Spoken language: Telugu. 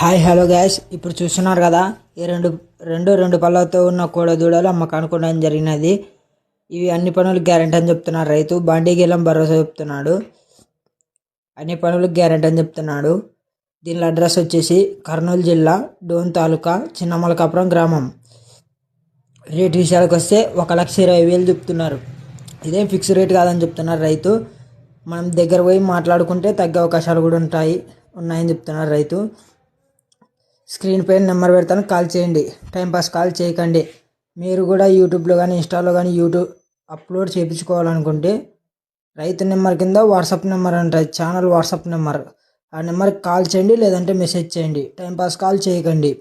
Hi hello gas. ఇప్పుడు చూస్తున్నారు కదా ఈ రెండు రెండు రెండు పళ్ళతో ఉన్న కోడదూడలు అమ్మకు అనుకోవడం జరిగినది. ఇవి అన్ని పనులు గ్యారెంటీ అని చెప్తున్నారు రైతు. బండి గెలం భరోసా చెప్తున్నాడు. అన్ని పనులకు గ్యారెంటీ అని చెప్తున్నాడు. దీని అడ్రస్ వచ్చేసి కర్నూలు జిల్లా డోన్ తాలూకా చిన్నమలకాపురం గ్రామం. రేట్ విషయాలకు వస్తే ఒక లక్ష ఇరవై వేలు చెప్తున్నారు. ఇదేం ఫిక్స్ రేట్ కాదని చెప్తున్నారు రైతు. మనం దగ్గర పోయి మాట్లాడుకుంటే తగ్గే అవకాశాలు కూడా ఉంటాయి ఉన్నాయని చెప్తున్నారు రైతు. స్క్రీన్ పైన నెంబర్ పెడతాను కాల్ చేయండి. టైంపాస్ కాల్ చేయకండి. మీరు కూడా యూట్యూబ్లో కానీ ఇన్స్టాలో కానీ యూట్యూబ్ అప్లోడ్ చేయించుకోవాలనుకుంటే రైతు నెంబర్ కింద వాట్సాప్ నెంబర్ అంటారు ఛానల్ వాట్సాప్ నెంబర్. ఆ నెంబర్కి కాల్ చేయండి లేదంటే మెసేజ్ చేయండి. టైంపాస్ కాల్ చేయకండి.